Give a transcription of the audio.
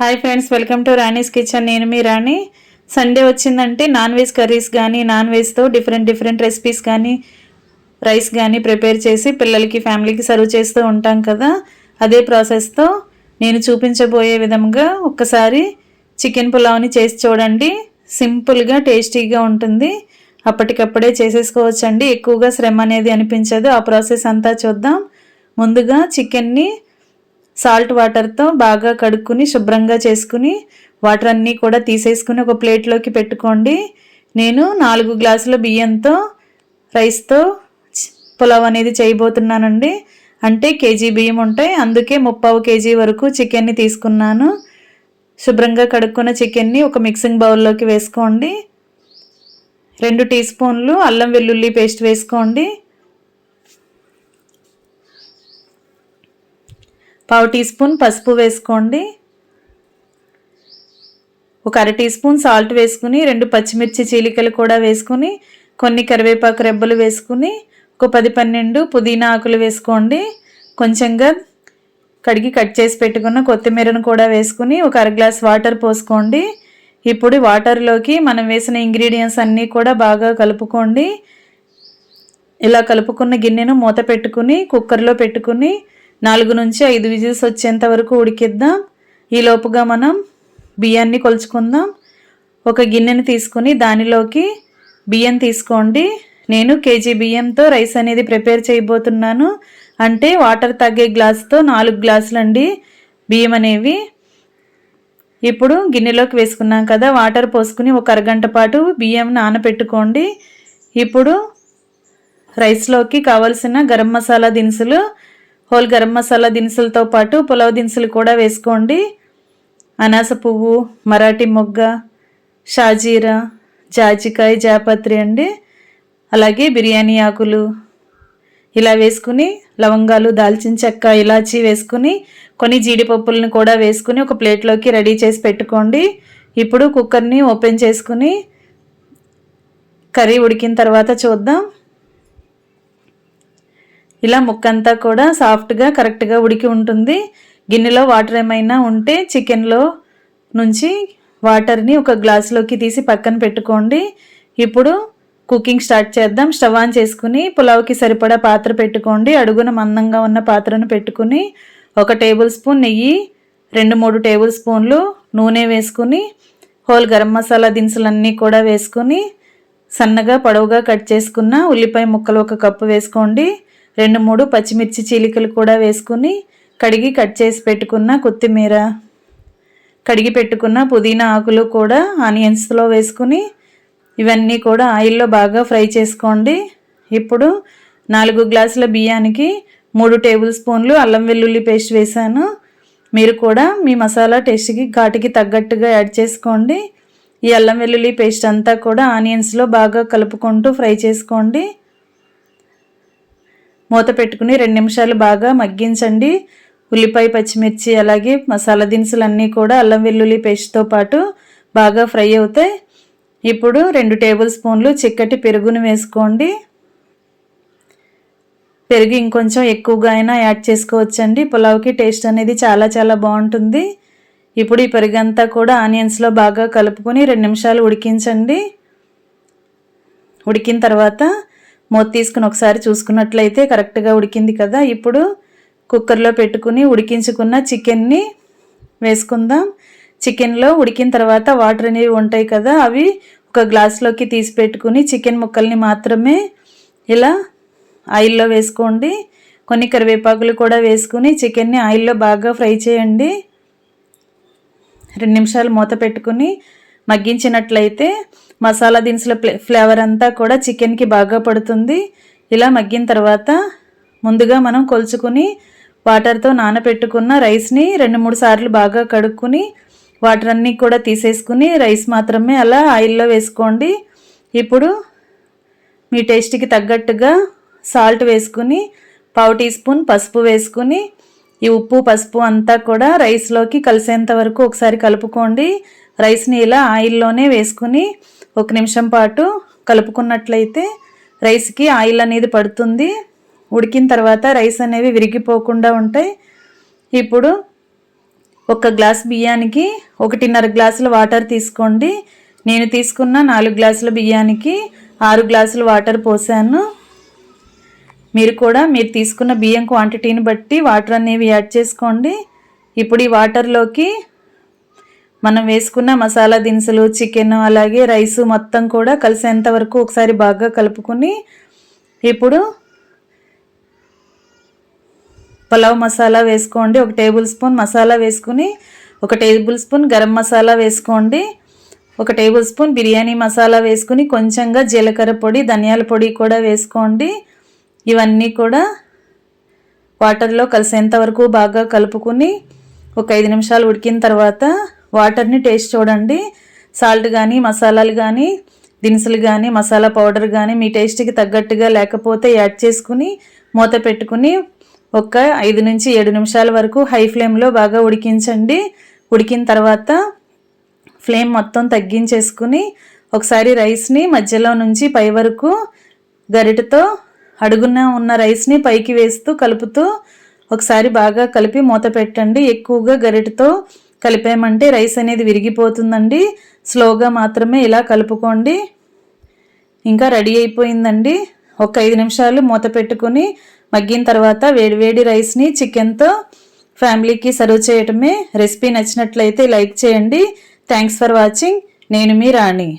Hi friends welcome to Rani's kitchen నేను మీ Rani. Sunday వచ్చిందంటే నాన్ వెజ్ కర్రీస్ కానీ నాన్ వెజ్తో డిఫరెంట్ డిఫరెంట్ రెసిపీస్ కానీ రైస్ కానీ ప్రిపేర్ చేసి పిల్లలకి ఫ్యామిలీకి సర్వ్ చేస్తూ ఉంటాం కదా. అదే ప్రాసెస్తో నేను చూపించబోయే విధంగా ఒక్కసారి చికెన్ పులావ్ని చేసి చూడండి. సింపుల్గా టేస్టీగా ఉంటుంది. అప్పటికప్పుడే చేసేసుకోవచ్చండి. ఎక్కువగా శ్రమ అనేది అనిపించదు. ఆ ప్రాసెస్ అంతా చూద్దాం. ముందుగా చికెన్ని సాల్ట్ వాటర్తో బాగా కడుక్కుని శుభ్రంగా చేసుకుని వాటర్ అన్నీ కూడా తీసేసుకుని ఒక ప్లేట్లోకి పెట్టుకోండి. నేను నాలుగు గ్లాసుల బియ్యంతో రైస్తో పులావ్ అనేది చేయబోతున్నానండి. అంటే కేజీ బియ్యం ఉంటాయి. అందుకే ముప్పావు కేజీ వరకు చికెన్ని తీసుకున్నాను. శుభ్రంగా కడుక్కున్న చికెన్ని ఒక మిక్సింగ్ బౌల్లోకి వేసుకోండి. రెండు టీ స్పూన్లు అల్లం వెల్లుల్లి పేస్ట్ వేసుకోండి. పావు టీ స్పూన్ పసుపు వేసుకోండి. ఒక అర టీ స్పూన్ సాల్ట్ వేసుకుని రెండు పచ్చిమిర్చి చీలికలు కూడా వేసుకుని కొన్ని కరివేపాకు రెబ్బలు వేసుకుని ఒక పది పన్నెండు పుదీనా ఆకులు వేసుకోండి. కొంచెంగా కడిగి కట్ చేసి పెట్టుకున్న కొత్తిమీరను కూడా వేసుకుని ఒక అర గ్లాస్ వాటర్ పోసుకోండి. ఇప్పుడు వాటర్లోకి మనం వేసిన ఇంగ్రీడియంట్స్ అన్నీ కూడా బాగా కలుపుకోండి. ఇలా కలుపుకున్న గిన్నెను మూత పెట్టుకుని కుక్కర్లో పెట్టుకుని నాలుగు నుంచి ఐదు విజిల్స్ వచ్చేంత వరకు ఉడికిద్దాం. ఈ లోపుగా మనం బియ్యాన్ని కొలుచుకుందాం. ఒక గిన్నెని తీసుకుని దానిలోకి బియ్యం తీసుకోండి. నేను కేజీ బియ్యంతో రైస్ అనేది ప్రిపేర్ చేయబోతున్నాను. అంటే వాటర్ తగ్గే గ్లాస్తో నాలుగు గ్లాసులు అండి బియ్యం అనేవి. ఇప్పుడు గిన్నెలోకి వేసుకున్నాం కదా వాటర్ పోసుకుని ఒక అరగంట పాటు బియ్యం నానబెట్టుకోండి ఇప్పుడు రైస్లోకి కావలసిన గరం మసాలా దినుసులు హోల్ గరం మసాలా దినుసులతో పాటు పులావ్ దినుసులు కూడా వేసుకోండి. అనాస పువ్వు మరాఠీ మొగ్గ షాజీరా జాజికాయ జాపత్రి అండి. అలాగే బిర్యానీ ఆకులు. ఇలా వేసుకుని లవంగాలు దాల్చిన చెక్క ఇలాచి వేసుకుని కొన్ని జీడిపప్పులను కూడా వేసుకుని ఒక ప్లేట్లోకి రెడీ చేసి పెట్టుకోండి. ఇప్పుడు కుక్కర్ని ఓపెన్ చేసుకుని కర్రీ ఉడికిన తర్వాత చూద్దాం. ఇలా ముక్కంతా కూడా సాఫ్ట్గా కరెక్ట్గా ఉడికి ఉంటుంది. గిన్నెలో వాటర్ ఏమైనా ఉంటే చికెన్లో నుంచి వాటర్ని ఒక గ్లాసులోకి తీసి పక్కన పెట్టుకోండి. ఇప్పుడు కుకింగ్ స్టార్ట్ చేద్దాం. స్టవ్ ఆన్ చేసుకుని పులావ్కి సరిపడా పాత్ర పెట్టుకోండి. అడుగున మందంగా ఉన్న పాత్రను పెట్టుకుని ఒక టేబుల్ స్పూన్ నెయ్యి రెండు మూడు టేబుల్ స్పూన్లు నూనె వేసుకుని హోల్ గరం మసాలా దినుసులన్నీ కూడా వేసుకుని సన్నగా పొడవుగా కట్ చేసుకున్న ఉల్లిపాయ ముక్కలు ఒక కప్పు వేసుకోండి. రెండు మూడు పచ్చిమిర్చి చీలికలు కూడా వేసుకుని కడిగి కట్ చేసి పెట్టుకున్న కొత్తిమీర కడిగి పెట్టుకున్న పుదీనా ఆకులు కూడా ఆనియన్స్లో వేసుకుని ఇవన్నీ కూడా ఆయిల్లో బాగా ఫ్రై చేసుకోండి. ఇప్పుడు నాలుగు గ్లాసుల బియ్యానికి మూడు టేబుల్ స్పూన్లు అల్లం వెల్లుల్లి పేస్ట్ వేసాను మీరు కూడా మీ మసాలా టేస్ట్కి ఘాటుకి తగ్గట్టుగా యాడ్ చేసుకోండి. ఈ అల్లం వెల్లుల్లి పేస్ట్ అంతా కూడా ఆనియన్స్లో బాగా కలుపుకుంటూ ఫ్రై చేసుకోండి. మూత పెట్టుకుని రెండు నిమిషాలు బాగా మగ్గించండి. ఉల్లిపాయ పచ్చిమిర్చి అలాగే మసాలా దినుసులు అన్నీ కూడా అల్లం వెల్లుల్లి పేస్ట్తో పాటు బాగా ఫ్రై అవుతాయి. ఇప్పుడు రెండు టేబుల్ స్పూన్లు చిక్కటి పెరుగును వేసుకోండి. పెరుగు ఇంకొంచెం ఎక్కువగా అయినా యాడ్ చేసుకోవచ్చండి. పులావ్కి టేస్ట్ అనేది చాలా చాలా బాగుంటుంది. ఇప్పుడు ఈ పెరుగు అంతా కూడా ఆనియన్స్లో బాగా కలుపుకొని రెండు నిమిషాలు ఉడికించండి. ఉడికిన తర్వాత మూత తీసుకుని ఒకసారి చూసుకున్నట్లయితే కరెక్ట్గా ఉడికింది కదా. ఇప్పుడు కుక్కర్లో పెట్టుకుని ఉడికించుకున్న చికెన్ని వేసుకుందాం. చికెన్లో ఉడికిన తర్వాత వాటర్ అనేవి ఉంటాయి కదా అవి ఒక గ్లాస్లోకి తీసి పెట్టుకుని చికెన్ ముక్కల్ని మాత్రమే ఇలా ఆయిల్లో వేసుకోండి. కొన్ని కరివేపాకులు కూడా వేసుకుని చికెన్ని ఆయిల్లో బాగా ఫ్రై చేయండి. రెండు నిమిషాలు మూత పెట్టుకుని మగ్గించినట్లయితే మసాలా దినుసుల ఫ్లేవర్ అంతా కూడా చికెన్కి బాగా పడుతుంది. ఇలా మగ్గిన తర్వాత ముందుగా మనం కొలుచుకుని వాటర్తో నానబెట్టుకున్న రైస్ని రెండు మూడు సార్లు బాగా కడుక్కుని వాటర్ అన్నీ కూడా తీసేసుకుని రైస్ మాత్రమే అలా ఆయిల్లో వేసుకోండి. ఇప్పుడు మీ టేస్ట్కి తగ్గట్టుగా సాల్ట్ వేసుకుని పావు టీ స్పూన్ పసుపు వేసుకుని ఈ ఉప్పు పసుపు అంతా కూడా రైస్లోకి కలిసేంత వరకు ఒకసారి కలుపుకోండి. రైస్ని ఇలా ఆయిల్లోనే వేసుకుని ఒక నిమిషం పాటు కలుపుకున్నట్లయితే రైస్కి ఆయిల్ అనేది పడుతుంది. ఉడికిన తర్వాత రైస్ అనేవి విరిగిపోకుండా ఉంటాయి. ఇప్పుడు ఒక గ్లాస్ బియ్యానికి ఒకటిన్నర గ్లాసుల వాటర్ తీసుకోండి. నేను తీసుకున్న నాలుగు గ్లాసుల బియ్యానికి ఆరు గ్లాసులు వాటర్ పోసాను. మీరు కూడా మీరు తీసుకున్న బియ్యం క్వాంటిటీని బట్టి వాటర్ అనేవి యాడ్ చేసుకోండి. ఇప్పుడు ఈ వాటర్లోకి మనం వేసుకున్న మసాలా దినుసులు చికెన్ అలాగే రైస్ మొత్తం కూడా కలిసేంత వరకు ఒకసారి బాగా కలుపుకొని ఇప్పుడు పలావ్ మసాలా వేసుకోండి. ఒక టేబుల్ స్పూన్ మసాలా వేసుకుని ఒక టేబుల్ స్పూన్ గరం మసాలా వేసుకోండి. ఒక టేబుల్ స్పూన్ బిర్యానీ మసాలా వేసుకుని కొంచెంగా జీలకర్ర పొడి ధనియాల పొడి కూడా వేసుకోండి. ఇవన్నీ కూడా వాటర్లో కలిసేంత వరకు బాగా కలుపుకుని ఒక ఐదు నిమిషాలు ఉడికిన తర్వాత వాటర్ని టేస్ట్ చూడండి. సాల్ట్ కానీ మసాలాలు కానీ దినుసులు కానీ మసాలా పౌడర్ కానీ మీ టేస్ట్కి తగ్గట్టుగా లేకపోతే యాడ్ చేసుకుని మూత పెట్టుకుని ఒక ఐదు నుంచి ఏడు నిమిషాల వరకు హై ఫ్లేమ్లో బాగా ఉడికించండి. ఉడికిన తర్వాత ఫ్లేమ్ మొత్తం తగ్గించేసుకుని ఒకసారి రైస్ని మధ్యలో నుంచి పై వరకు గరిటతో అడుగున ఉన్న రైస్ని పైకి వేస్తూ కలుపుతూ ఒకసారి బాగా కలిపి మూత పెట్టండి. ఎక్కువగా గరిటతో కలిపామంటే రైస్ అనేది విరిగిపోతుందండి. స్లోగా మాత్రమే ఇలా కలుపుకోండి. ఇంకా రెడీ అయిపోయిందండి. ఒక ఐదు నిమిషాలు మూత పెట్టుకుని మగ్గిన తర్వాత వేడివేడి రైస్ని చికెన్తో ఫ్యామిలీకి సర్వ్ చేయటమే రెసిపీ నచ్చినట్లయితే లైక్ చేయండి. Thanks for watching. నేను మీ రాణి.